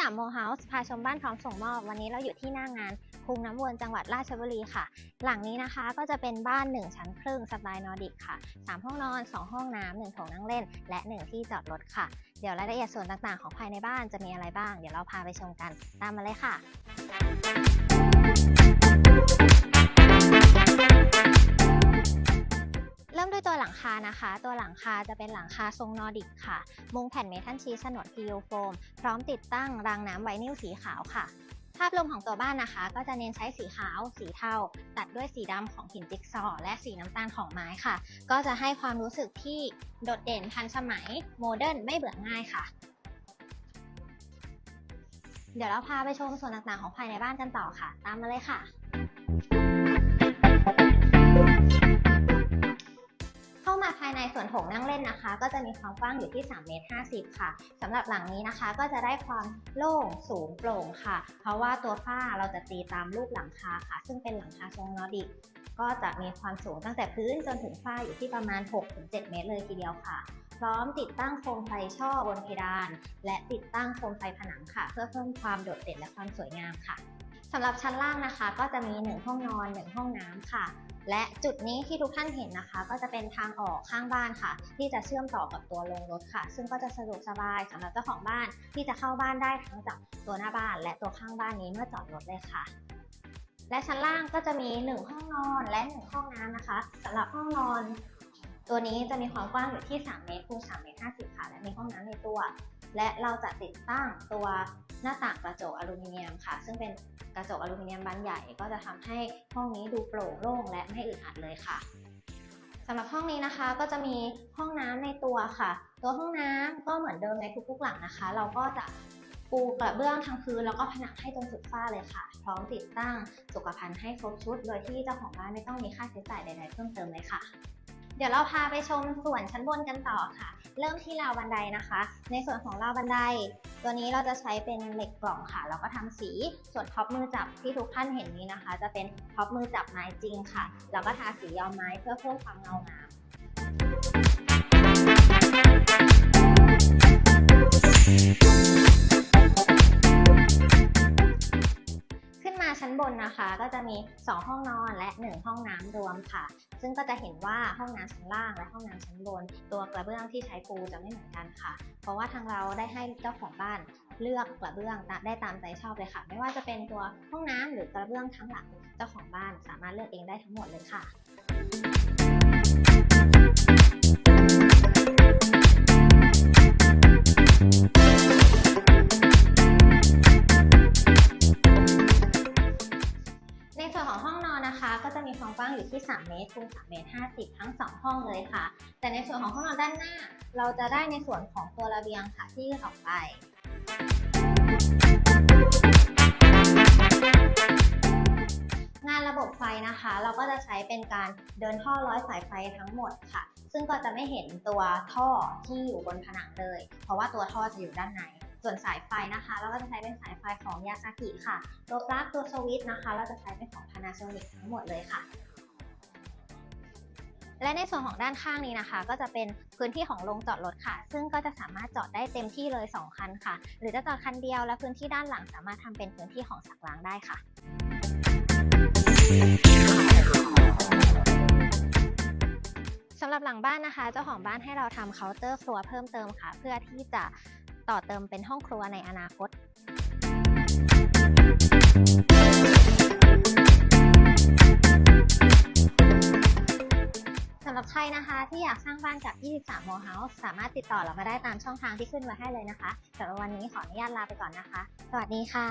3โมเฮาส์พาชมบ้านพร้อมส่งมอบ วันนี้เราอยู่ที่หน้างานคุงน้ำวนจังหวัดราชบุรีค่ะ หลังนี้นะคะก็จะเป็นบ้าน 1 ชั้นครึ่งสไตล์นอร์ดิกค่ะ 3 ห้องนอน 2 ห้องน้ำ1โถงนั่งเล่น และ 1 ที่จอดรถค่ะ เดี๋ยวรายละเอียดส่วนต่างๆ ของภายในบ้านจะมีอะไรบ้าง เดี๋ยวเราพาไปชมกันตามมาเลยค่ะ ริ่มด้วยตัวหลังคานะคะ ตัวหลังคาจะเป็นหลังคาทรงนอร์ดิกค่ะ มุงแผ่นเมทัลชีสฉนดพีโอโฟม พร้อมติดตั้งรางน้ำไวนิลสีขาวค่ะ ภาพรวมของตัวบ้านนะคะ ก็จะเน้นใช้สีขาว สีเทา ตัดด้วยสีดำของหินจิ๊กซอว์และสีน้ำตาลของไม้ค่ะ ก็จะให้ความรู้สึกที่โดดเด่นทันสมัย โมเดิร์นไม่เบื่อง่ายค่ะเดี๋ยวเราพาไปชมส่วนต่างๆของภายในบ้านกันต่อค่ะ ตามมาเลยค่ะ ภายในส่วนโถงนั่งเล่นนะคะ ก็จะมีความกว้างอยู่ที่3เมตร50 ค่ะสำหรับหลังนี้นะคะ ก็จะได้ความโล่งสูงโปร่งค่ะ เพราะว่าตัวฝ้าเราจะตีตามรูปหลังคาค่ะ ซึ่งเป็นหลังคาทรงนอร์ดิกก็จะมีความสูงตั้งแต่พื้นจนถึงฝ้าอยู่ที่ประมาณ 6-7 เมตรเลยทีเดียวค่ะ พร้อมติดตั้งโคมไฟช่อบนเพดาน และติดตั้งโคมไฟผนังค่ะ เพื่อเพิ่มความโดดเด่นและความสวยงามค่ะสำหรับชั้นล่างนะคะ ก็จะมี 1 ห้องนอน 1 ห้องน้ำค่ะ และจุดนี้ที่ทุกท่านเห็นนะคะ ก็จะเป็นทางออกข้างบ้านค่ะ ที่จะเชื่อมต่อกับตัวโรงรถค่ะ ซึ่งก็จะสะดวกสบายสำหรับเจ้าของบ้านที่จะเข้าบ้านได้ทั้งจากตัวหน้าบ้าน และตัวข้างบ้านนี้เมื่อจอดรถเลยค่ะ และชั้นล่างก็จะมี 1 ห้องนอนและ 1 ห้องน้ำนะคะสำหรับห้องนอน ตัวนี้จะมีความกว้างอยู่ที่ 3 เมตรคูณ3เมตร50ค่ะ และมีห้องน้ำในตัว และเราจะติดตั้งตัวหน้าต่างกระจกอลูมิเนียมค่ะ ซึ่งเป็น ระจกอลูมิเนียมบานใหญ่ก็จะทำให้ห้องนี้ดูโปร่งโล่งและไม่อึดอัดเลยค่ะสำหรับห้องนี้นะคะก็จะมีห้องน้ำในตัวค่ะ ตัวห้องน้ำก็เหมือนเดิมในทุกๆหลังนะคะ เราก็จะปูกระเบื้องทั้งพื้นแล้วก็ผนังให้จนสุดฝ้าเลยค่ะ พร้อมติดตั้งสุขภัณฑ์ให้ครบชุด โดยที่เจ้าของบ้านไม่ต้องมีค่าใช้จ่ายใดๆเพิ่มเติมเลยค่ะ เดี๋ยวเราพาไปชมส่วนชั้นบนกันต่อค่ะ เริ่มที่ราวบันไดนะคะ ในส่วนของราวบันได ตัวนี้เราจะใช้เป็นเหล็กกล่องค่ะ แล้วก็ทำสีส่วนท็อปมือจับที่ทุกท่านเห็นนี้นะคะ จะเป็นท็อปมือจับไม้จริงค่ะ แล้วก็ทาสีย้อมไม้เพื่อเพิ่มความเงางาม นะคะ ก็จะมี 2 ห้องนอนและ 1 ห้องน้ำรวมค่ะ ซึ่งก็จะเห็นว่าห้องน้ำชั้นล่างและห้องน้ำชั้นบน ตัวกระเบื้องที่ใช้ปูจะไม่เหมือนกันค่ะ เพราะว่าทางเราได้ให้เจ้าของบ้านเลือกกระเบื้องได้ตามใจชอบเลยค่ะ ไม่ว่าจะเป็นตัวห้องน้ำหรือกระเบื้องทั้งหลังเจ้าของบ้านสามารถเลือกเองได้ทั้งหมดเลยค่ะ ที่ 3 เมตรคูณ3เมตร50 ทั้ง 2 ห้องเลยค่ะ แต่ในส่วนของห้องนอนด้านหน้า เราจะได้ในส่วนของตัวระเบียงค่ะที่ยื่นออกไปงานระบบไฟนะคะ เราก็จะใช้เป็นการเดินท่อร้อยสายไฟทั้งหมดค่ะ ซึ่งก็จะไม่เห็นตัวท่อที่อยู่บนผนังเลย เพราะว่าตัวท่อจะอยู่ด้านใน ส่วนสายไฟนะคะ เราก็จะใช้เป็นสายไฟของยาซากิค่ะ ตัวปลั๊กตัวสวิตช์นะคะ เราจะใช้เป็นของ Panasonic ทั้งหมดเลยค่ะ และในส่วนของด้านข้างนี้นะคะ ก็จะเป็นพื้นที่ของโรงจอดรถค่ะ ซึ่งก็จะสามารถจอดได้เต็มที่เลย 2 คันค่ะ หรือจะจอดคันเดียวและพื้นที่ด้านหลังสามารถทำเป็นพื้นที่ของสักล้างได้ค่ะสำหรับหลังบ้านนะคะ เจ้าของบ้านให้เราทำเคาน์เตอร์ครัวเพิ่มเติมค่ะ เพื่อที่จะต่อเติมเป็นห้องครัวในอนาคต นะคะ ที่อยากสร้างบ้านกับ 23 m o House สามารถติดต่อเรามาได้ตามช่องทางที่ขึ้นไว้ให้เลยนะคะสำหรับวันนี้ขออนุญาตลาไปก่อนนะคะ สวัสดีค่ะ